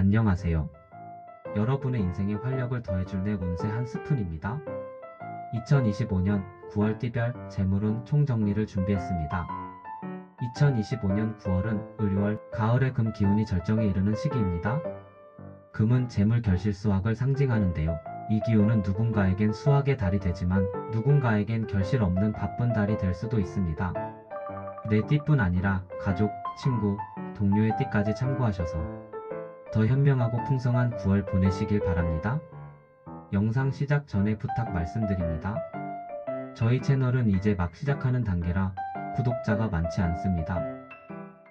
안녕하세요. 여러분의 인생에 활력을 더해줄 내 운세 한 스푼입니다. 2025년 9월 띠별 재물운 총정리를 준비했습니다. 2025년 9월은 을월 가을의 금 기운이 절정에 이르는 시기입니다. 금은 재물 결실 수확을 상징하는데요. 이 기운은 누군가에겐 수확의 달이 되지만 누군가에겐 결실 없는 바쁜 달이 될 수도 있습니다. 내 띠뿐 아니라 가족, 친구, 동료의 띠까지 참고하셔서 더 현명하고 풍성한 9월 보내시길 바랍니다. 영상 시작 전에 부탁 말씀드립니다. 저희 채널은 이제 막 시작하는 단계라 구독자가 많지 않습니다.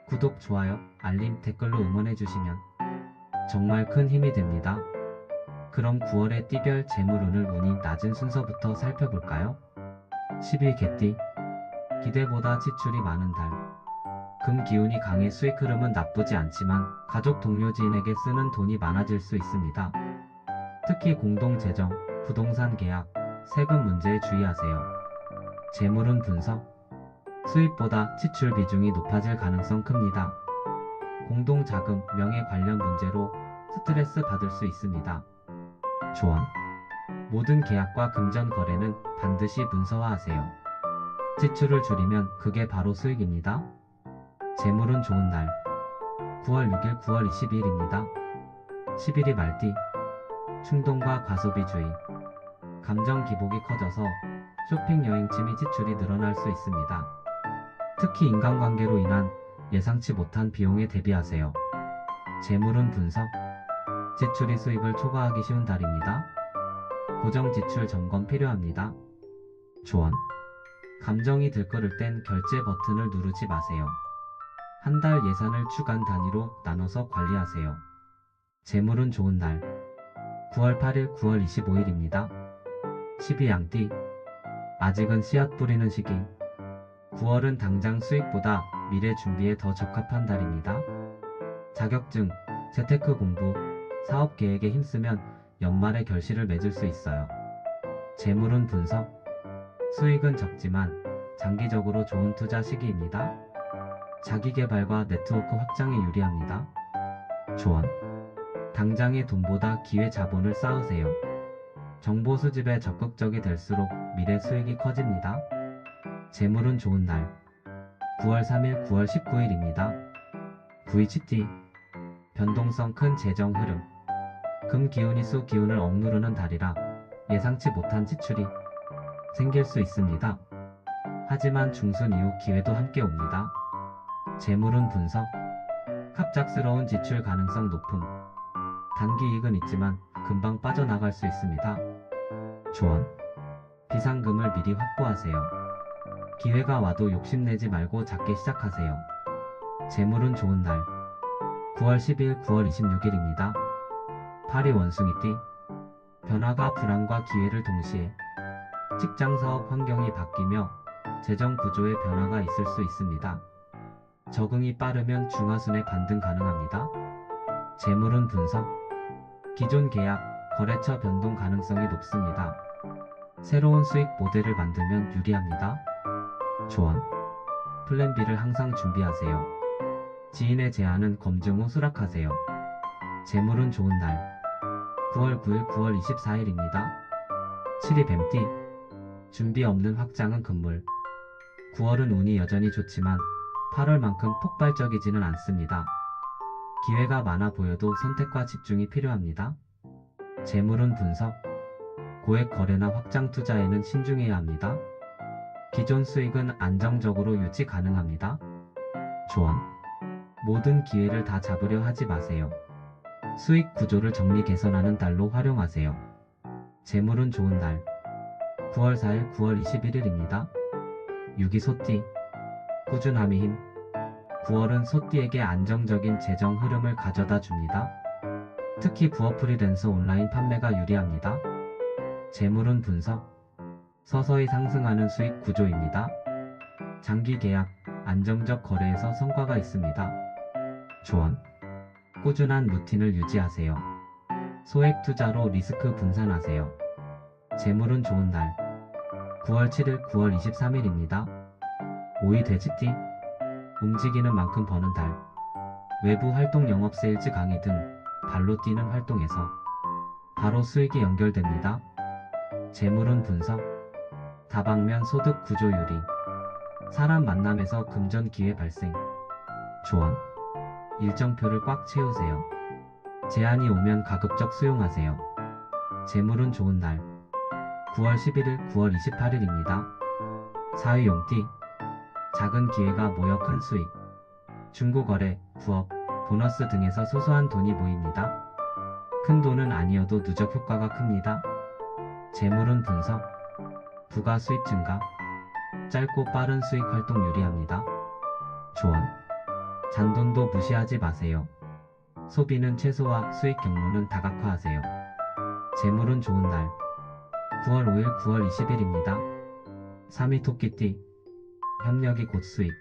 구독, 좋아요, 알림, 댓글로 응원해주시면 정말 큰 힘이 됩니다. 그럼 9월의 띠별 재물운을 운이 낮은 순서부터 살펴볼까요? 10일 개띠 기대보다 지출이 많은 달 금 기운이 강해 수익 흐름은 나쁘지 않지만 가족 동료 지인에게 쓰는 돈이 많아질 수 있습니다. 특히 공동재정, 부동산 계약, 세금 문제에 주의하세요. 재물운 분석 수입보다 지출 비중이 높아질 가능성 큽니다. 공동자금, 명예 관련 문제로 스트레스 받을 수 있습니다. 조언 모든 계약과 금전 거래는 반드시 문서화하세요. 지출을 줄이면 그게 바로 수익입니다. 재물은 좋은 날 9월 6일 9월 22일입니다. 10일이 말띠 충동과 과소비주의 감정 기복이 커져서 쇼핑 여행 취미 지출이 늘어날 수 있습니다. 특히 인간관계로 인한 예상치 못한 비용에 대비하세요. 재물은 분석 지출이 수입을 초과하기 쉬운 달입니다. 고정 지출 점검 필요합니다. 조언 감정이 들끓을 땐 결제 버튼을 누르지 마세요. 한 달 예산을 주간 단위로 나눠서 관리하세요. 재물은 좋은 날 9월 8일 9월 25일입니다. 12양띠 아직은 씨앗 뿌리는 시기 9월은 당장 수익보다 미래 준비에 더 적합한 달입니다. 자격증, 재테크 공부, 사업 계획에 힘쓰면 연말에 결실을 맺을 수 있어요. 재물은 분석, 수익은 적지만 장기적으로 좋은 투자 시기입니다. 자기 개발과 네트워크 확장에 유리합니다. 조언. 당장의 돈보다 기회 자본을 쌓으세요. 정보 수집에 적극적이 될수록 미래 수익이 커집니다. 재물은 좋은 날. 9월 3일, 9월 19일입니다. VGT. 변동성 큰 재정 흐름. 금 기운이 수 기운을 억누르는 달이라 예상치 못한 지출이 생길 수 있습니다. 하지만 중순 이후 기회도 함께 옵니다. 재물은 분석. 갑작스러운 지출 가능성 높음. 단기 이익은 있지만 금방 빠져나갈 수 있습니다. 조언. 비상금을 미리 확보하세요. 기회가 와도 욕심내지 말고 작게 시작하세요. 재물은 좋은 날. 9월 10일, 9월 26일입니다. 파리 원숭이띠. 변화가 불안과 기회를 동시에 직장 사업 환경이 바뀌며 재정 구조의 변화가 있을 수 있습니다. 적응이 빠르면 중하순의 반등 가능합니다. 재물은 분석. 기존 계약, 거래처 변동 가능성이 높습니다. 새로운 수익 모델을 만들면 유리합니다. 조언. 플랜 B를 항상 준비하세요. 지인의 제안은 검증 후 수락하세요. 재물은 좋은 날. 9월 9일 9월 24일입니다. 7위 뱀띠. 준비 없는 확장은 금물. 9월은 운이 여전히 좋지만 8월만큼 폭발적이지는 않습니다. 기회가 많아 보여도 선택과 집중이 필요합니다. 재물은 분석. 고액 거래나 확장 투자에는 신중해야 합니다. 기존 수익은 안정적으로 유지 가능합니다. 조언. 모든 기회를 다 잡으려 하지 마세요. 수익 구조를 정리 개선하는 달로 활용하세요. 재물은 좋은 날. 9월 4일 9월 21일입니다. 6위 소띠. 꾸준함이 힘. 9월은 소띠에게 안정적인 재정 흐름을 가져다 줍니다. 특히 부업 프리랜서 온라인 판매가 유리합니다. 재물은 분석. 서서히 상승하는 수익 구조입니다. 장기 계약, 안정적 거래에서 성과가 있습니다. 조언. 꾸준한 루틴을 유지하세요. 소액 투자로 리스크 분산하세요. 재물은 좋은 날. 9월 7일, 9월 23일입니다. 5위 돼지띠. 움직이는 만큼 버는 달. 외부 활동 영업 세일즈 강의 등 발로 뛰는 활동에서 바로 수익이 연결됩니다. 재물운 분석, 다방면 소득 구조 유리, 사람 만남에서 금전 기회 발생, 조언, 일정표를 꽉 채우세요. 제한이 오면 가급적 수용하세요. 재물운 좋은 날, 9월 11일, 9월 28일입니다. 사위용띠, 작은 기회가 큰 수익, 중고거래, 부업, 보너스 등에서 소소한 돈이 모입니다. 큰 돈은 아니어도 누적 효과가 큽니다. 재물운 분석, 부가 수입 증가, 짧고 빠른 수익 활동 유리합니다. 조언, 잔돈도 무시하지 마세요. 소비는 최소화, 수익 경로는 다각화하세요. 재물운 좋은 날, 9월 5일, 9월 20일입니다. 3위 토끼띠, 협력이 곧 수익,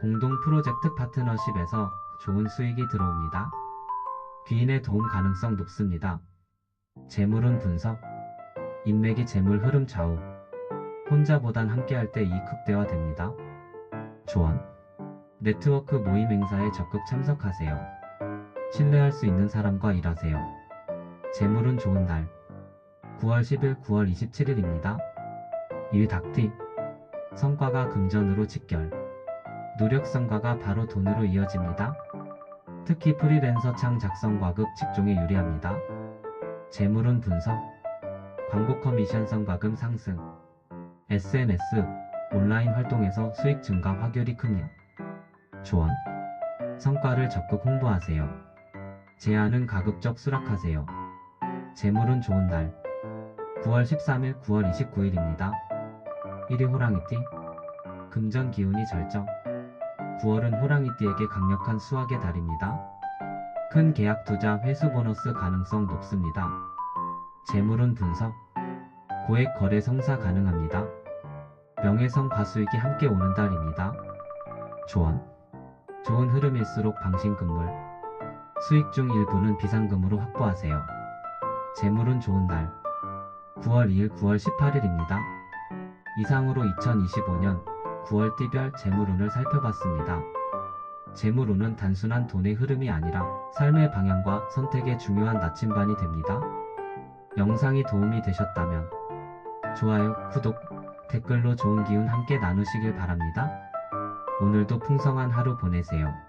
공동 프로젝트 파트너십에서 좋은 수익이 들어옵니다. 귀인의 도움 가능성 높습니다. 재물운 분석, 인맥이 재물 흐름 좌우, 혼자보단 함께할 때 이익 극대화됩니다. 조언, 네트워크 모임 행사에 적극 참석하세요. 신뢰할 수 있는 사람과 일하세요. 재물운 좋은 날, 9월 10일, 9월 27일입니다. 2위 닭띠, 성과가 금전으로 직결, 노력 성과가 바로 돈으로 이어집니다. 특히 프리랜서 창 작성 과급 직종에 유리합니다. 재물운 분석, 광고 커미션 성과금 상승, SNS, 온라인 활동에서 수익 증가 확률이 큽니다. 조언, 성과를 적극 홍보하세요. 제안은 가급적 수락하세요. 재물운 좋은 날, 9월 13일, 9월 29일입니다. 1위 호랑이띠, 금전 기운이 절정, 9월은 호랑이띠에게 강력한 수확의 달입니다. 큰 계약 투자 회수 보너스 가능성 높습니다. 재물운 분석, 고액 거래 성사 가능합니다. 명예성 과수익이 함께 오는 달입니다. 조언, 좋은 흐름일수록 방신금물, 수익 중 일부는 비상금으로 확보하세요. 재물운 좋은 날, 9월 2일, 9월 18일입니다. 이상으로 2025년 9월 띠별 재물운을 살펴봤습니다. 재물운은 단순한 돈의 흐름이 아니라 삶의 방향과 선택의 중요한 나침반이 됩니다. 영상이 도움이 되셨다면 좋아요, 구독, 댓글로 좋은 기운 함께 나누시길 바랍니다. 오늘도 풍성한 하루 보내세요.